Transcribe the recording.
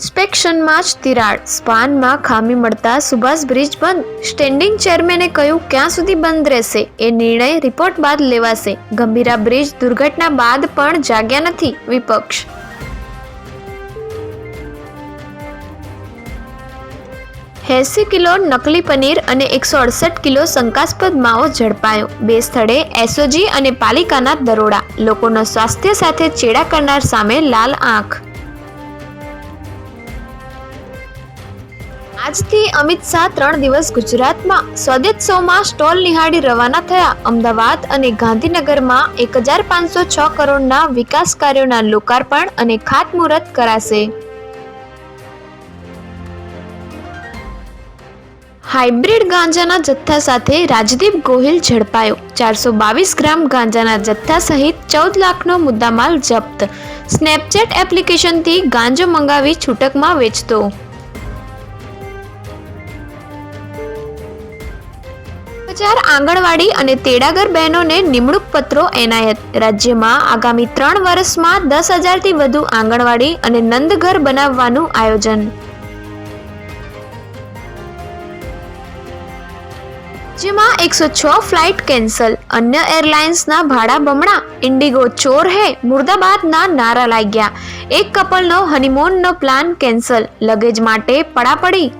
કનેક્શનમાં જ તિરાડ. સ્પાનમાં ખામી મળતા સુભાષ બ્રિજ બંધ. સ્ટેન્ડિંગ ચેરમેને કહ્યું, ક્યાં સુધી બંધ રહેશે? એ નિર્ણય રિપોર્ટ બાદ લેવાશે. ગંભીરા બ્રિજ દુર્ઘટના બાદ પણ જાગ્યા નથી વિપક્ષ. એંસી કિલો નકલી પનીર અને એકસો અડસઠ કિલો શંકાસ્પદ માવો ઝડપાયો. બે સ્થળે એસઓજી અને પાલિકાના દરોડા. લોકોનો સ્વાસ્થ્ય સાથે ચેડા કરનાર સામે લાલ આંખ. આજથી અમિત શાહ ત્રણ દિવસ ગુજરાતમાં સ્વદેશોમાં સ્ટોલ નિહાળી રવાના થયા. અમદાવાદ અને ગાંધીનગરમાં એક હજાર પાંચસો છ કરોડના વિકાસ કાર્યોના લોકાર્પણ અને ખાતમુહૂર્ત કરાશે. હાઇબ્રિડ ગાંજાના જથ્થા સાથે રાજદીપ ગોહિલ ઝડપાયો. ચારસો બાવીસ ગ્રામ ગાંજાના જથ્થા સહિત ચૌદ લાખનો મુદ્દામાલ જપ્ત. સ્નેપચેટ એપ્લિકેશનથી ગાંજો મંગાવી છૂટકમાં વેચતો. હજાર આંગણવાડી અને તેડાગર બહેનોને નિમણૂક પત્રો એનાયત. રાજ્યમાં આગામી ત્રણ વર્ષમાં દસ હજારથી વધુ આંગણવાડી અને નંદઘર બનાવવાનું આયોજન. જેમાં એકસો છ ફ્લાઇટ કેન્સલ. અન્ય એરલાઇન્સના ભાડા બમણા. ઇન્ડિગો ચોર હે, મુર્દાબાદના નારા લાગ્યા. એક કપલનો હનીમૂનનો પ્લાન કેન્સલ. લગેજ માટે પડાપડી.